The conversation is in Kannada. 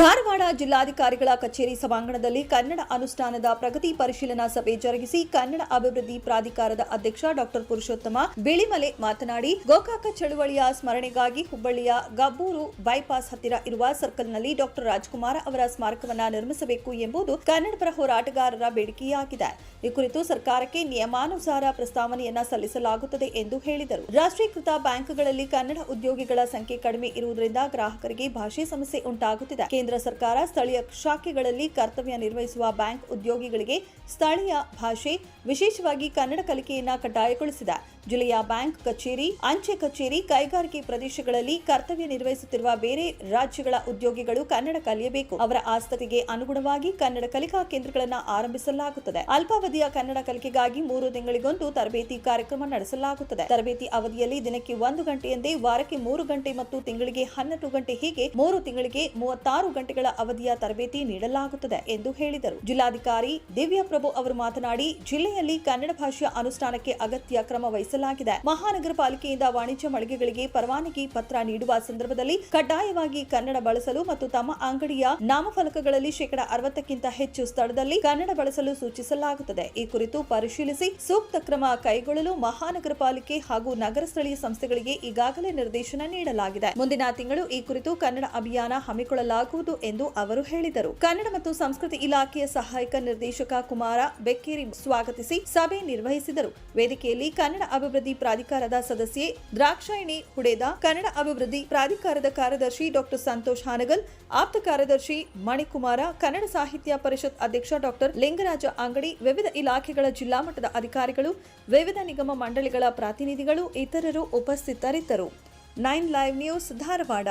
ಧಾರವಾಡ ಜಿಲ್ಲಾಧಿಕಾರಿಗಳ ಕಚೇರಿ ಸಭಾಂಗಣದಲ್ಲಿ ಕನ್ನಡ ಅನುಷ್ಠಾನದ ಪ್ರಗತಿ ಪರಿಶೀಲನಾ ಸಭೆ ಜರುಗಿಸಿ ಕನ್ನಡ ಅಭಿವೃದ್ಧಿ ಪ್ರಾಧಿಕಾರದ ಅಧ್ಯಕ್ಷ ಡಾಕ್ಟರ್ ಪುರುಷೋತ್ತಮ ಬಿಳಿಮಲೆ ಮಾತನಾಡಿ, ಗೋಕಾಕ ಚಳುವಳಿಯ ಸ್ಮರಣೆಗಾಗಿ ಹುಬ್ಬಳ್ಳಿಯ ಗಬ್ಬೂರು ಬೈಪಾಸ್ ಹತ್ತಿರ ಇರುವ ಸರ್ಕಲ್ನಲ್ಲಿ ಡಾಕ್ಟರ್ ರಾಜ್ಕುಮಾರ್ ಅವರ ಸ್ಮಾರಕವನ್ನ ನಿರ್ಮಿಸಬೇಕು ಎಂಬುದು ಕನ್ನಡಪರ ಹೋರಾಟಗಾರರ ಬೇಡಿಕೆಯಾಗಿದೆ. ಈ ಕುರಿತು ಸರ್ಕಾರಕ್ಕೆ ನಿಯಮಾನುಸಾರ ಪ್ರಸ್ತಾವನೆಯನ್ನ ಸಲ್ಲಿಸಲಾಗುತ್ತದೆ ಎಂದು ಹೇಳಿದರು. ರಾಷ್ಟ್ರೀಕೃತ ಬ್ಯಾಂಕ್ಗಳಲ್ಲಿ ಕನ್ನಡ ಉದ್ಯೋಗಿಗಳ ಸಂಖ್ಯೆ ಕಡಿಮೆ ಇರುವುದರಿಂದ ಗ್ರಾಹಕರಿಗೆ ಭಾಷೆ ಸಮಸ್ಯೆ ಉಂಟಾಗುತ್ತಿದೆ. ಕೇಂದ್ರ ಸರ್ಕಾರ ಸ್ಥಳೀಯ ಶಾಖೆಗಳಲ್ಲಿ ಕರ್ತವ್ಯ ನಿರ್ವಹಿಸುವ ಬ್ಯಾಂಕ್ ಉದ್ಯೋಗಿಗಳಿಗೆ ಸ್ಥಳೀಯ ಭಾಷೆ, ವಿಶೇಷವಾಗಿ ಕನ್ನಡ ಕಲಿಕೆಯನ್ನ ಕಡ್ಡಾಯಗೊಳಿಸಿದೆ. ಜಿಲ್ಲೆಯ ಬ್ಯಾಂಕ್ ಕಚೇರಿ, ಅಂಚೆ ಕಚೇರಿ, ಕೈಗಾರಿಕೆ ಪ್ರದೇಶಗಳಲ್ಲಿ ಕರ್ತವ್ಯ ನಿರ್ವಹಿಸುತ್ತಿರುವ ಬೇರೆ ರಾಜ್ಯಗಳ ಉದ್ಯೋಗಿಗಳು ಕನ್ನಡ ಕಲಿಯಬೇಕು. ಅವರ ಆಸ್ತತಿಗೆ ಅನುಗುಣವಾಗಿ ಕನ್ನಡ ಕಲಿಕಾ ಕೇಂದ್ರಗಳನ್ನು ಆರಂಭಿಸಲಾಗುತ್ತದೆ. ಅಲ್ಪಾವಧಿಯ ಕನ್ನಡ ಕಲಿಕೆಗಾಗಿ ಮೂರು ತಿಂಗಳಿಗೊಂದು ತರಬೇತಿ ಕಾರ್ಯಕ್ರಮ ನಡೆಸಲಾಗುತ್ತದೆ. ತರಬೇತಿ ಅವಧಿಯಲ್ಲಿ ದಿನಕ್ಕೆ ಒಂದು ಗಂಟೆಯಂದೇ ವಾರಕ್ಕೆ ಮೂರು ಗಂಟೆ ಮತ್ತು ತಿಂಗಳಿಗೆ ಹನ್ನೆರಡು ಗಂಟೆ ಹೀಗೆ ಮೂರು ತಿಂಗಳಿಗೆ ಮೂವತ್ತಾರು ಗಂಟೆಗಳ ಅವಧಿಯ ತರಬೇತಿ ನೀಡಲಾಗುತ್ತದೆ ಎಂದು ಹೇಳಿದರು. ಜಿಲ್ಲಾಧಿಕಾರಿ ದಿವ್ಯಪ್ರಭು ಅವರು ಮಾತನಾಡಿ, ಜಿಲ್ಲೆಯಲ್ಲಿ ಕನ್ನಡ ಭಾಷೆಯ ಅನುಷ್ಠಾನಕ್ಕೆ ಅಗತ್ಯ ಕ್ರಮ ವಹಿಸಲಾಗಿದೆ ಮಹಾನಗರ ಪಾಲಿಕೆಯಿಂದ ವಾಣಿಜ್ಯ ಮಳಿಗೆಗಳಿಗೆ ಪರವಾನಗಿ ಪತ್ರ ನೀಡುವ ಸಂದರ್ಭದಲ್ಲಿ ಕಡ್ಡಾಯವಾಗಿ ಕನ್ನಡ ಬಳಸಲು ಮತ್ತು ತಮ್ಮ ಅಂಗಡಿಯ ನಾಮಫಲಕಗಳಲ್ಲಿ ಶೇಕಡ ಅರವತ್ತಕ್ಕಿಂತ ಹೆಚ್ಚು ಸ್ಥಳದಲ್ಲಿ ಕನ್ನಡ ಬಳಸಲು ಸೂಚಿಸಲಾಗುತ್ತದೆ. ಈ ಕುರಿತು ಪರಿಶೀಲಿಸಿ ಸೂಕ್ತ ಕ್ರಮ ಕೈಗೊಳ್ಳಲು ಮಹಾನಗರ ಪಾಲಿಕೆ ಹಾಗೂ ನಗರ ಸ್ಥಳೀಯ ಸಂಸ್ಥೆಗಳಿಗೆ ಈಗಾಗಲೇ ನಿರ್ದೇಶನ ನೀಡಲಾಗಿದೆ. ಮುಂದಿನ ತಿಂಗಳು ಈ ಕುರಿತು ಕನ್ನಡ ಅಭಿಯಾನ ಹಮ್ಮಿಕೊಳ್ಳಲಾಗುವುದು ಎಂದು ಅವರು ಹೇಳಿದರು. ಕನ್ನಡ ಮತ್ತು ಸಂಸ್ಕೃತಿ ಇಲಾಖೆಯ ಸಹಾಯಕ ನಿರ್ದೇಶಕ ಕುಮಾರ ಬೆಕ್ಕೇರಿ ಸ್ವಾಗತಿಸಿ ಸಭೆ ನಿರ್ವಹಿಸಿದರು. ವೇದಿಕೆಯಲ್ಲಿ ಕನ್ನಡ ಅಭಿವೃದ್ಧಿ ಪ್ರಾಧಿಕಾರದ ಸದಸ್ಯೆ ದ್ರಾಕ್ಷಾಯಿಣಿ ಹುಡೇದ, ಕನ್ನಡ ಅಭಿವೃದ್ಧಿ ಪ್ರಾಧಿಕಾರದ ಕಾರ್ಯದರ್ಶಿ ಡಾಕ್ಟರ್ ಸಂತೋಷ್ ಹಾನಗಲ್, ಆಪ್ತ ಕಾರ್ಯದರ್ಶಿ ಮಣಿಕುಮಾರ, ಕನ್ನಡ ಸಾಹಿತ್ಯ ಪರಿಷತ್ ಅಧ್ಯಕ್ಷ ಡಾಕ್ಟರ್ ಲಿಂಗರಾಜ ಅಂಗಡಿ, ವಿವಿಧ ಇಲಾಖೆಗಳ ಜಿಲ್ಲಾ ಮಟ್ಟದ ಅಧಿಕಾರಿಗಳು, ವಿವಿಧ ನಿಗಮ ಮಂಡಳಿಗಳ ಪ್ರತಿನಿಧಿಗಳು, ಇತರರು ಉಪಸ್ಥಿತರಿದ್ದರು. Nine live news Dharwad.